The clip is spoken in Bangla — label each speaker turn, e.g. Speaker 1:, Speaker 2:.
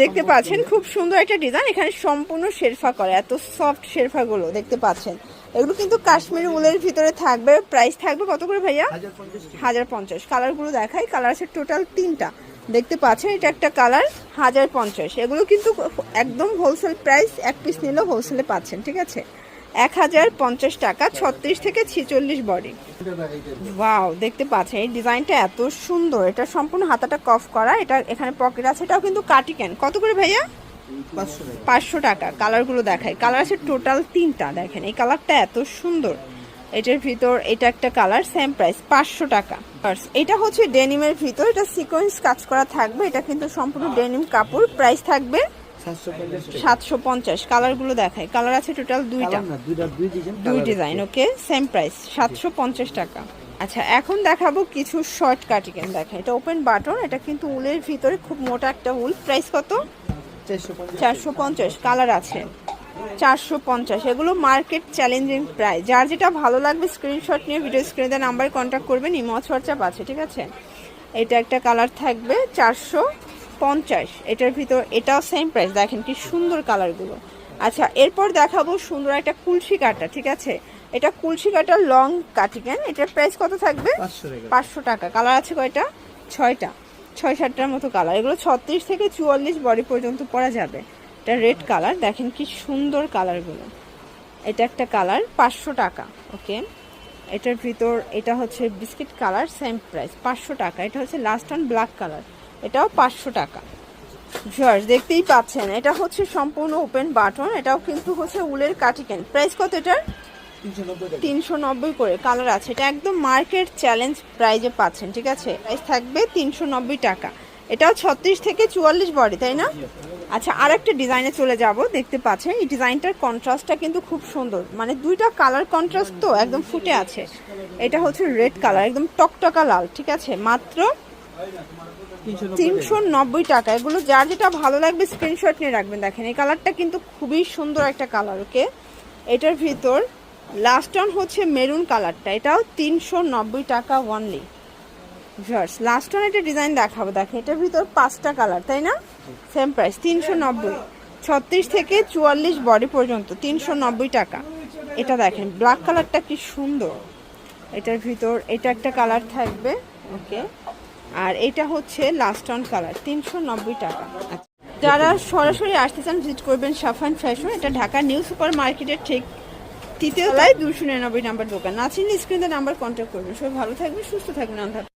Speaker 1: দেখতে পাচ্ছেন খুব সুন্দর একটা ডিজাইন এখানে সম্পূর্ণ শেরফা করে, এত সফট শেরফা গুলো দেখতে পাচ্ছেন। এগুলো কিন্তু কাশ্মীর উলের ভিতরে থাকবে প্রাইস থাকবে কত করে ভাইয়া? হাজার পঞ্চাশ। কালারগুলো দেখাই কালার আছে টোটাল তিনটা। দেখতে পাচ্ছেন, এটা একটা কালার হাজার পঞ্চাশ। এগুলো কিন্তু একদম হোলসেল প্রাইস এক পিস নিলেও হোলসেলে পাচ্ছেন, ঠিক আছে? এক হাজার পঞ্চাশ টাকা, ছত্রিশ থেকে ছিচল্লিশ বডি। ওয়াও দেখতে পাচ্ছেন, এই ডিজাইনটা এত সুন্দর। এটা সম্পূর্ণ হাতাটা কফ করা, এটা এখানে পকেট আছে, এটাও কিন্তু কাটি ক্যান কত করে ভাইয়া? পাঁচশো টাকা। কালারগুলো দেখায় কালার আছে টোটাল তিনটা, দেখেন। এই কালারটা এত সুন্দর। এটার ভিতর এটা একটা কালার সেম প্রাইস পাঁচশো টাকা। এটা হচ্ছে ডেনিমের ভিতর, এটা সিকোয়েন্স কাজ করা থাকবে। এটা কিন্তু সম্পূর্ণ ডেনিম কাপড় প্রাইস থাকবে সাতশো পঞ্চাশ। কালারগুলো দেখায় কালার আছে টোটাল দুইটা। দুই ডিজাইন ওকে সেম প্রাইস সাতশো পঞ্চাশ টাকা। আচ্ছা এখন দেখাবো কিছু শর্ট কাটিকেন দেখা এটা ওপেন বাটন এটা কিন্তু উলের ভিতরে খুব মোটা একটা উল। প্রাইস কত? চারশো পঞ্চাশ। কালার আছে। চারশো পঞ্চাশ এগুলো মার্কেট চ্যালেঞ্জিং প্রাইস যার যেটা ভালো লাগবে স্ক্রিনশট নিয়ে ভিডিও স্ক্রিনে নাম্বার কন্ট্যাক্ট করবেন ইমজ হোয়াটসঅ্যাপ আছে ঠিক আছে? এটা একটা কালার থাকবে চারশো পঞ্চাশ এটার ভিতর এটাও সেম প্রাইস দেখেন কি সুন্দর কালারগুলো আচ্ছা এরপর দেখাবো সুন্দর একটা কুলসি কাটা ঠিক আছে? এটা কুলসি কাটা লং কাটিকেন এটার প্রাইস কত থাকবে? পাঁচশো টাকা। কালার আছে কয়টা? ছয়টা। ছয় সাতটার মতো কালার এগুলো ছত্রিশ থেকে চুয়াল্লিশ বডি পর্যন্ত পরা যাবে। এটা রেড কালার দেখেন কি সুন্দর কালারগুলো এটা একটা কালার পাঁচশো টাকা ওকে এটার ভিতর এটা হচ্ছে বিস্কিট কালার সেম প্রাইস পাঁচশো টাকা। এটা হচ্ছে লাস্ট অন ব্ল্যাক কালার এটাও পাঁচশো টাকা। ভিউয়ার্স দেখতেই পাচ্ছেন এটা হচ্ছে সম্পূর্ণ ওপেন বাটন এটাও কিন্তু হচ্ছে উলের কাটিকেন প্রাইস কত এটার? তিনশো নব্বই করে কালার আছে। এটা একদম মার্কেট চ্যালেঞ্জ প্রাইজে পাচ্ছেন ঠিক আছে? প্রাইস থাকবে তিনশো নব্বই টাকা। এটাও ছত্রিশ থেকে চুয়াল্লিশ বডি তাই না? আচ্ছা আর একটা ডিজাইনে চলে যাব দেখতে পাচ্ছেন এই ডিজাইনটার কন্ট্রাস্টটা কিন্তু খুব সুন্দর। মানে দুইটা কালার কন্ট্রাস্ট তো একদম ফুটে আছে। এটা হচ্ছে রেড কালার একদম টকটকা লাল ঠিক আছে? মাত্র তিনশো নব্বই টাকা। এগুলো যার যেটা ভালো লাগবে স্ক্রিনশট নিয়ে রাখবেন। দেখেন, এই কালারটা কিন্তু খুবই সুন্দর একটা কালার ওকে এটার ভিতর লাস্ট অন হচ্ছে মেরুন কালারটা এটাও তিনশো নব্বই টাকা ওয়ানলি ভিউয়ার্স লাস্ট অন একটা ডিজাইন দেখাবো। দেখেন, এটার ভিতর পাঁচটা কালার তাই না? সেম প্রাইস তিনশো নব্বই। ছত্রিশ থেকে চুয়াল্লিশ বডি পর্যন্ত, তিনশো নব্বই টাকা। এটা দেখেন ব্ল্যাক কালারটা কি সুন্দর। এটার ভিতর, এটা একটা কালার থাকবে ওকে আর এটা হচ্ছে লাস্ট অন কালার তিনশো নব্বই টাকা। যারা সরাসরি আসতে চান ভিজিট করবেন সাফান ফ্যাশন এটা ঢাকা নিউ সুপার মার্কেটের ঠিক তৃতীয় তলায় দুশো নিরানব্বই নাম্বার দোকান নাচিন স্ক্রিনে নাম্বার কন্ট্যাক্ট করবেন সবাই ভালো থাকবেন, সুস্থ থাকবেন হাফেজ।